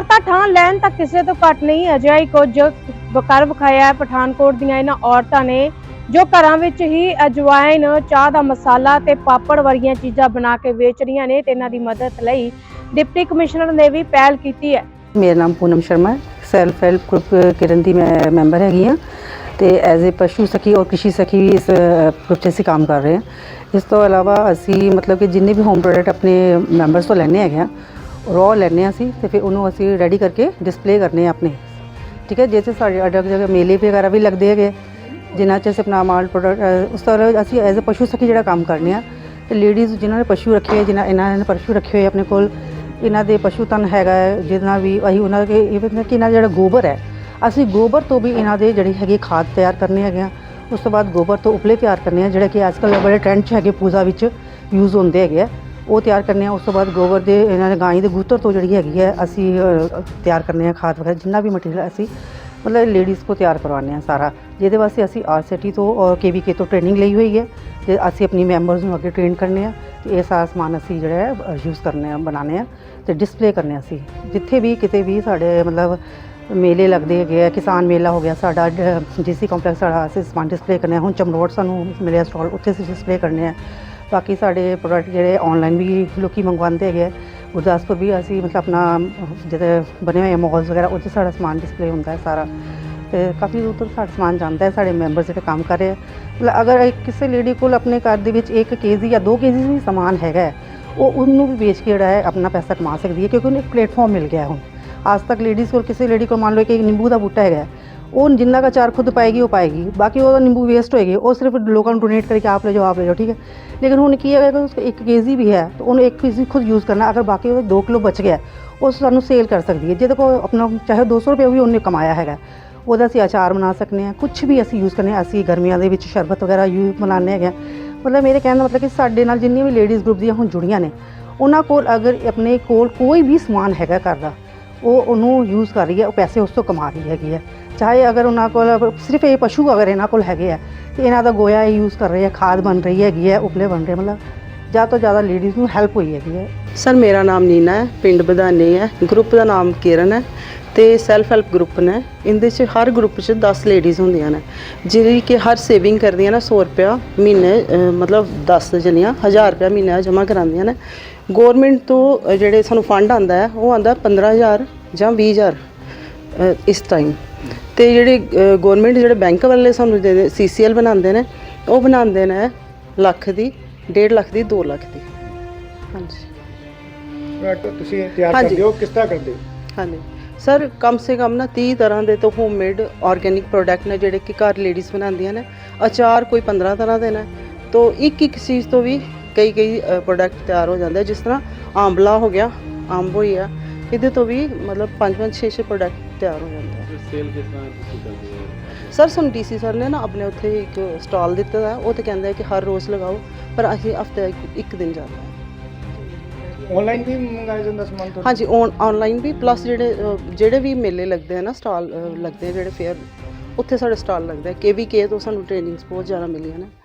ਔਰਤਾਂ ਠਾਂ ਲੈਣ ਤਾਂ ਕਿਸੇ ਤੋਂ ਘੱਟ ਨਹੀਂ, ਅਜਿਹਾ ਹੀ ਕੁਝ ਕਰ ਵਿਖਾਇਆ ਹੈ ਪਠਾਨਕੋਟ ਦੀਆਂ ਇਹਨਾਂ ਔਰਤਾਂ ਨੇ, ਜੋ ਘਰਾਂ ਵਿੱਚ ਹੀ ਅਜਵਾਇਨ ਚਾਹ ਦਾ ਮਸਾਲਾ ਤੇ ਪਾਪੜ ਵਰਗੀਆਂ ਚੀਜ਼ਾਂ ਬਣਾ ਕੇ ਵੇਚ ਰਹੀਆਂ ਨੇ ਤੇ ਇਹਨਾਂ ਦੀ ਮਦਦ ਲਈ ਡਿਪਟੀ ਕਮਿਸ਼ਨਰ ਨੇ ਵੀ ਪਹਿਲ ਕੀਤੀ ਹੈ। ਮੇਰਾ ਨਾਮ Poonam Sharma self help group Kiran ਦੀ ਮੈਂ ਮੈਂਬਰ ਹੈਗੀ ਆ ਤੇ ਐਜ਼ ਅ ਪਸ਼ੂ ਸਖੀ ਔਰ ਕ੍ਰਿਸ਼ੀ ਸਖੀ ਵੀ ਇਸ ਗਰੁੱਪ 'ਚ ਅਸੀਂ ਕੰਮ ਕਰ ਰਹੇ ਹਾਂ। ਇਸ ਤੋਂ ਇਲਾਵਾ ਅਸੀਂ ਮਤਲਬ ਕਿ ਜਿੰਨੇ ਵੀ ਹੋਮ ਪ੍ਰੋਡਕਟ ਆਪਣੇ ਮੈਂਬਰਸ ਤੋਂ ਲੈਣੇ ਹੈਗੇ ਆ ਰॉ ਲੈਣੇ ਹਾਂ ਅਸੀਂ ਤੇ ਫਿਰ ਉਹਨੂੰ ਅਸੀਂ ਰੈਡੀ ਕਰਕੇ ਡਿਸਪਲੇ ਕਰਨੇ ਆ ਆਪਣੇ। ਠੀਕ ਹੈ ਜਿਵੇਂ ਸਾਡੇ ਅਲੱਗ ਜਗ੍ਹਾ ਮੇਲੇ ਵਗੈਰਾ ਵੀ ਲੱਗਦੇ ਹੈਗੇ। ਜਿਨ੍ਹਾਂ 'ਚ ਅਸੀਂ ਆਪਣਾ ਮਾਲ ਪ੍ਰੋਡਕਟ ਉਸ ਤੋਂ ਇਲਾਵਾ ਅਸੀਂ ਐਜ਼ ਅ ਪਸ਼ੂ ਸਖੀ ਜਿਹੜਾ ਕੰਮ ਕਰਨੇ ਆ ਤੇ ਲੇਡੀਜ਼ ਜਿਨ੍ਹਾਂ ਨੇ ਪਸ਼ੂ ਰੱਖੇ ਹੋਏ, ਜਿਨ੍ਹਾਂ ਇਹਨਾਂ ਨੇ ਪਸ਼ੂ ਰੱਖੇ ਹੋਏ ਆਪਣੇ ਕੋਲ, ਇਹਨਾਂ ਦੇ ਪਸ਼ੂ ਤਨ ਹੈਗਾ ਜਿਹਨਾਂ ਵੀ ਅਸੀਂ ਉਹਨਾਂ ਦੇ ਇਵਨ ਕਿ ਇਹਨਾਂ ਦਾ ਜਿਹੜਾ ਗੋਬਰ ਹੈ, ਅਸੀਂ ਗੋਬਰ ਤੋਂ ਵੀ ਇਹਨਾਂ ਦੇ ਜਿਹੜੀ ਹੈਗੀ ਖਾਦ ਤਿਆਰ ਕਰਨੇ ਹੈਗੇ ਆ ਉਸ ਤੋਂ ਬਾਅਦ ਗੋਬਰ ਤੋਂ ਉਪਲੇ ਤਿਆਰ ਕਰਨੇ ਆ ਜਿਹੜੇ ਕਿ ਅੱਜਕੱਲ੍ਹ ਬੜੇ ਟ੍ਰੈਂਡ 'ਚ ਹੈਗੇ ਪੂਜਾ ਵਿੱਚ ਯੂਜ਼ ਹੁੰਦੇ ਹੈਗੇ ਆ। ਉਹ ਤਿਆਰ ਕਰਨੇ ਆ ਉਸ ਤੋਂ ਬਾਅਦ ਗੋਬਰ ਦੇ ਇਹਨਾਂ ਦੇ ਗਾਂ ਦੇ ਗੂਤਰ ਤੋਂ ਜਿਹੜੀ ਹੈਗੀ ਹੈ ਅਸੀਂ ਅ, ਤਿਆਰ ਕਰਨੇ ਆ ਖਾਦ ਵਗੈਰਾ ਜਿੰਨਾ ਵੀ ਮਟੀਰੀਅਲ ਅਸੀਂ ਮਤਲਬ ਲੇਡੀਜ਼ ਕੋ ਤਿਆਰ ਕਰਵਾਉਂਦੇ ਆ ਸਾਰਾ। ਜਿਹਦੇ ਵਾਸਤੇ ਅਸੀਂ ਆਰ ਸਿਟੀ ਤੋਂ ਔਰ ਕੇਵੀਕੇ ਤੋਂ ਟ੍ਰੇਨਿੰਗ ਲਈ ਹੋਈ ਹੈ ਤੇ ਅਸੀਂ ਆਪਣੀ ਮੈਂਬਰਸ ਨੂੰ ਅੱਗੇ ਟ੍ਰੇਨ ਕਰਨੇ ਆ ਤੇ ਇਹ ਸਾਰਾ ਸਮਾਨ ਅਸੀਂ ਜਿਹੜਾ ਹੈ ਯੂਜ਼ ਕਰਨੇ ਆ ਬਣਾਉਂਦੇ ਆ ਤੇ ਡਿਸਪਲੇ ਕਰਨੇ ਆ ਅਸੀਂ। ਜਿੱਥੇ ਵੀ ਕਿਤੇ ਵੀ ਸਾਡੇ ਮਤਲਬ ਮੇਲੇ ਲੱਗਦੇ ਹੈਗੇ ਆ ਕਿਸਾਨ ਮੇਲਾ ਹੋ ਗਿਆ ਸਾਡਾ ਜੀਸੀ ਕੰਪਲੈਕਸ ਸਾਡਾ ਅਸੀਂ ਸਮਾਨ ਡਿਸਪਲੇ ਕਰਨੇ ਆ। ਹੁਣ ਚਮਰੋੜ ਸਾਨੂੰ ਮਿਲਿਆ ਸਟਾਲ ਉੱਥੇ ਅਸੀਂ ਡਿਸਪਲੇ ਕਰਨੇ ਆ। ਬਾਕੀ ਸਾਡੇ ਪ੍ਰੋਡਕਟ ਜਿਹੜੇ ਆਨਲਾਈਨ ਵੀ ਲੋਕੀ ਮੰਗਵਾਉਂਦੇ ਹੈਗੇ ਆ, ਗੁਰਦਾਸਪੁਰ ਵੀ ਅਸੀਂ ਮਤਲਬ ਆਪਣਾ ਜਿਹੜੇ ਬਣੇ ਹੋਏ ਮਾਲਸ ਵਗੈਰਾ ਉੱਥੇ ਸਾਡਾ ਸਮਾਨ ਡਿਸਪਲੇ ਹੁੰਦਾ ਹੈ ਸਾਰਾ। ਤੇ ਕਾਫੀ ਦੂਰ ਤੋਂ ਸਾਡਾ ਸਮਾਨ ਜਾਂਦਾ ਹੈ, ਸਾਡੇ ਮੈਂਬਰ ਜਿਹੜੇ ਕੰਮ ਕਰ ਰਹੇ ਆ। ਮਤਲਬ ਅਗਰ ਕਿਸੇ ਲੇਡੀ ਕੋਲ ਆਪਣੇ ਘਰ ਦੇ ਵਿੱਚ 1 ਕੇਜੀ ਜਾਂ 2 ਕੇਜੀ ਵੀ ਸਮਾਨ ਹੈਗਾ ਉਹ ਉਹਨੂੰ ਵੀ ਵੇਚ ਕੇ ਜਿਹੜਾ ਹੈ ਆਪਣਾ ਪੈਸਾ ਕਮਾ ਸਕਦੀ ਹੈ, ਕਿਉਂਕਿ ਉਹਨੂੰ ਇੱਕ ਪਲੇਟਫਾਰਮ ਮਿਲ ਗਿਆ ਹੁਣ। ਅੱਜ ਤੱਕ ਲੇਡੀਜ਼ ਕੋਲ, ਕਿਸੇ ਲੇਡੀ ਕੋਲ ਮੰਨ ਲਓ ਕਿ ਨਿੰਬੂ ਦਾ ਬੂਟਾ ਹੈਗਾ ਉਹ ਜਿੰਨਾ ਦਾ ਚਾਰ ਖੁਦ ਪਾਏਗੀ, ਉਹ ਪਾਏਗੀ। ਬਾਕੀ ਉਹਦਾ ਨਿੰਬੂ ਵੇਸਟ ਹੋਏਗੀ। ਉਹ ਸਿਰਫ ਲੋਕਾਂ ਨੂੰ ਡੋਨੇਟ ਕਰਕੇ ਆਪ ਲੈ ਜਾਓ, ਆਪ ਲੈ ਜਾਓ, ਠੀਕ ਹੈ? ਲੇਕਿਨ ਹੁਣ ਕੀ ਹੈ ਕਿ ਉਸ ਇੱਕ ਕੇਜੀ ਵੀ ਹੈ, ਤਾਂ ਉਹਨੂੰ ਇੱਕ ਕੇਜੀ ਖੁਦ ਯੂਜ਼ ਕਰਨਾ। ਅਗਰ ਬਾਕੀ ਉਹਦੇ 2 ਕਿਲੋ ਬਚ ਗਿਆ, ਉਹ ਸਾਨੂੰ ਸੇਲ ਕਰ ਸਕਦੀ ਹੈ। ਜਿਹਦੇ ਕੋਲ ਆਪਣਾ ਚਾਹੇ 200 ਰੁਪਏ ਵੀ ਉਹਨੇ ਕਮਾਇਆ ਹੈਗਾ। ਉਹਦਾ ਅਸੀਂ ਅਚਾਰ ਬਣਾ ਸਕਨੇ ਆ ਕੁਝ ਵੀ ਅਸੀਂ ਯੂਜ਼ ਕਰਨੇ ਆ ਅਸੀਂ ਗਰਮੀਆਂ ਦੇ ਵਿੱਚ ਸ਼ਰਬਤ ਵਗੈਰਾ ਯੂਜ਼ ਬਣਾਉਂਦੇ ਹੈਗੇ ਹਾਂ। ਮਤਲਬ ਮੇਰੇ ਕਹਿਣ ਦਾ ਮਤਲਬ ਕਿ ਸਾਡੇ ਨਾਲ ਜਿੰਨੀਆਂ ਵੀ ਲੇਡੀਜ਼ ਗਰੁੱਪ ਦੀਆਂ ਹੁਣ ਜੁੜੀਆਂ ਨੇ, ਉਹਨਾਂ ਕੋਲ ਅਗਰ ਆਪਣੇ ਕੋਲ ਕੋਈ ਵੀ ਸਮਾਨ ਹੈਗਾ ਘਰ ਦਾ ਉਹ ਉਹਨੂੰ ਯੂਜ਼ ਕਰ ਰਹੀ ਹੈ, ਉਹ ਪੈਸੇ ਉਸ ਤੋਂ ਕਮਾ ਰਹੀ ਹੈਗੀ ਹੈ। ਚਾਹੇ ਅਗਰ ਉਹਨਾਂ ਕੋਲ, ਸਿਰਫ ਇਹ ਪਸ਼ੂ ਅਗਰ ਇਹਨਾਂ ਕੋਲ ਹੈਗੇ ਆ, ਤੇ ਇਹਨਾਂ ਦਾ ਗੋਇਆ ਇਹ ਯੂਜ਼ ਕਰ ਰਹੇ ਹੈ ਖਾਦ ਬਣ ਰਹੀ ਹੈਗੀ ਹੈ ਉਪਲੇ ਬਣ ਰਹੇ, ਮਤਲਬ ਜ਼ਿਆਦਾ ਤੋਂ ਜ਼ਿਆਦਾ ਲੇਡੀਜ਼ ਨੂੰ ਹੈਲਪ ਹੋਈ ਹੈਗੀ ਹੈ। ਸਰ ਮੇਰਾ ਨਾਮ ਨੀਨਾ ਹੈ ਪਿੰਡ ਬਧਾਨੀ ਹੈ ਗਰੁੱਪ ਦਾ ਨਾਮ ਕਿਰਨ ਹੈ ਤੇ ਸੈਲਫ ਹੈਲਪ ਗਰੁੱਪ ਨੇ। ਇਹਦੇ 'ਚ ਹਰ ਗਰੁੱਪ 'ਚ 10 ਲੇਡੀਜ਼ ਹੁੰਦੀਆਂ ਨੇ ਜਿਹੜੀ ਕਿ ਹਰ ਸੇਵਿੰਗ ਕਰਦੀਆਂ ਨੇ 100 ਰੁਪਿਆ ਮਹੀਨੇ ਮਤਲਬ 10 ਜਣੀਆਂ 1000 ਰੁਪਿਆ ਮਹੀਨਾ ਜਮ੍ਹਾਂ ਕਰਾਉਂਦੀਆਂ ਨੇ। ਗਵਰਨਮੈਂਟ ਤੋਂ ਜਿਹੜੇ ਸਾਨੂੰ ਫੰਡ ਆਂਦਾ ਹੈ ਉਹ ਆਂਦਾ 15000 ਜਾਂ 20000 ਅਹ, ਇਸ ਟਾਈਮ ਤੇ ਜਿਹੜੇ ਗਵਰਨਮੈਂਟ ਜਿਹੜੇ ਬੈਂਕ ਵਾਲੇ ਸਾਨੂੰ ਦੇ ਸੀਸੀਐਲ ਬਣਾਉਂਦੇ ਨੇ ਉਹ ਬਣਾਉਂਦੇ ਨੇ ਲੱਖ ਦੀ। 1.5 ਲੱਖ ਦੀ 2 ਲੱਖ ਦੀ। ਹਾਂਜੀ। ਪ੍ਰੋਡਕਟ ਤੁਸੀਂ ਤਿਆਰ ਹਾਂਜੀ। ਕਰਦੇ ਹੋ ਕਿਸ ਤਰ੍ਹਾਂ ਕਰਦੇ ਹੋ? ਹਾਂਜੀ। ਸਰ ਕਮ ਸੇ ਕਮ ਨਾ 30 ਤਰ੍ਹਾਂ ਦੇ ਤੋਂ ਹੋਮਮੇਡ ਆਰਗੇਨਿਕ ਪ੍ਰੋਡਕਟ ਨੇ ਜਿਹੜੇ ਕਿ ਘਰ ਲੇਡੀਜ਼ ਬਣਾਉਂਦੀਆਂ ਨੇ। ਅਚਾਰ ਕੋਈ 15 ਤਰ੍ਹਾਂ ਦੇ ਨੇ। ਤੋਂ ਇੱਕ ਇੱਕ ਚੀਜ਼ ਤੋਂ ਵੀ ਕਈ ਕਈ ਪ੍ਰੋਡਕਟ ਤਿਆਰ ਹੋ ਜਾਂਦੇ ਆ। ਜਿਸ ਤਰ੍ਹਾਂ ਆਂਵਲਾ ਹੋ ਗਿਆ ਅੰਬ ਹੋਈ ਆ ਇਹਦੇ ਤੋਂ ਵੀ ਮਤਲਬ 5-5 6-6 ਪ੍ਰੋਡਕਟ ਤਿਆਰ ਹੋ ਜਾਂਦੇ ਆ। ਸੇਲ ਕਿਸ ਤਰ੍ਹਾਂ ਤੁਸੀਂ ਕਰਦੇ ਹੋ? ਸਰ ਸਾਨੂੰ ਡੀਸੀ ਸਰ ਨੇ ਨਾ ਆਪਣੇ ਉੱਥੇ ਇੱਕ ਸਟਾਲ ਦਿੱਤਾ ਦਾ ਉਹ ਤੇ ਕਹਿੰਦੇ ਆ ਕਿ ਹਰ ਰੋਜ਼ ਲਗਾਓ ਪਰ ਅਸੀਂ ਹਫ਼ਤੇ ਇੱਕ ਦਿਨ ਜਾਂਦੇ ਹਾਂ। ਆਨਲਾਈਨ ਵੀ ਮੰਗਾਇਆ ਜਾਂਦਾ ਸਮਾਨ ਤੁਹਾਡਾ? ਹਾਂਜੀ ਆਨਲਾਈਨ ਵੀ ਪਲੱਸ ਜਿਹੜੇ ਅ, ਜਿਹੜੇ ਵੀ ਮੇਲੇ ਲੱਗਦੇ ਆ ਨਾ ਸਟਾਲ ਲੱਗਦੇ ਆ ਜਿਹੜੇ ਫੇਅਰ ਉੱਥੇ ਸਾਡੇ ਸਟਾਲ ਲੱਗਦਾ ਕੇ ਵੀ ਕੇ ਤੋਂ ਸਾਨੂੰ ਟ੍ਰੇਨਿੰਗਸ ਬਹੁਤ ਜ਼ਿਆਦਾ ਮਿਲੀਆਂ ਨੇ।